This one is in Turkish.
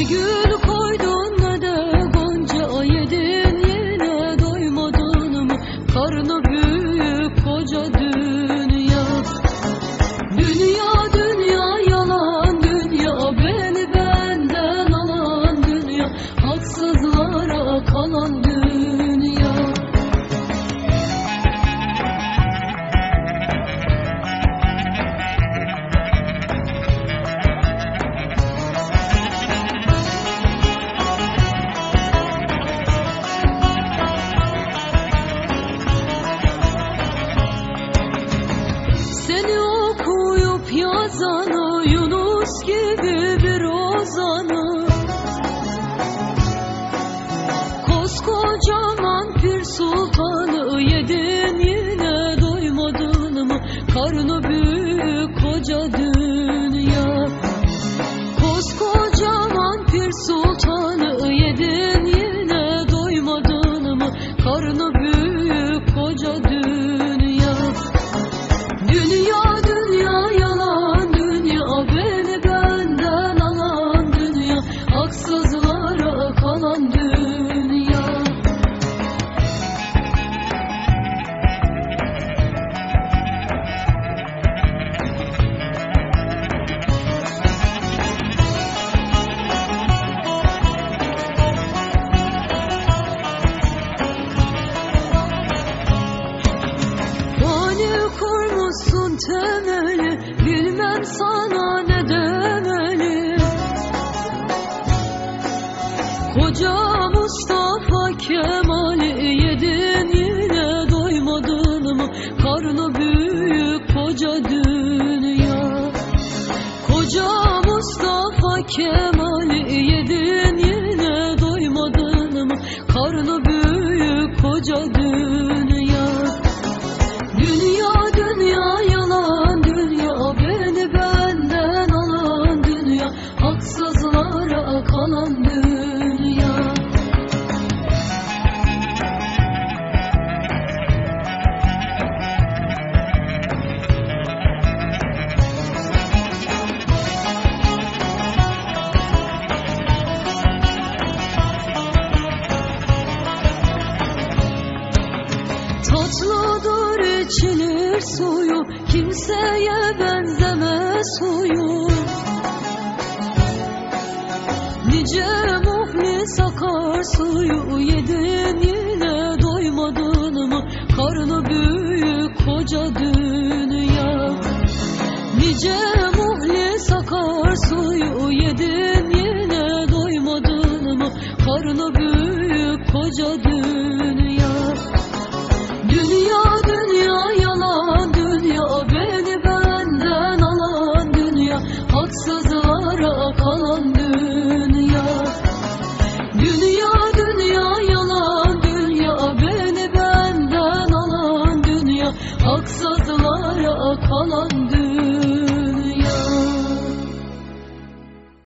you azanı Yunus gibi bir ozanı. Koskocaman pir sultanı Yedin yine doymadın mı? Karnı büyük koca dünya. Koskocaman pir sultanı Sana ne demeli Koca Mustafa Kemal'i yedin yine doymadın mı? Karnı büyük koca dünya Koca Mustafa Kemal'i yedin yine doymadın mı? Karnı büyük koca dünya Tatlıdır içilir suyu. Kimseye benzemez suyu. Nice muhlis akar suyu. Yedin yine doymadın mı? Karnı büyük koca dünya. Nice Oh.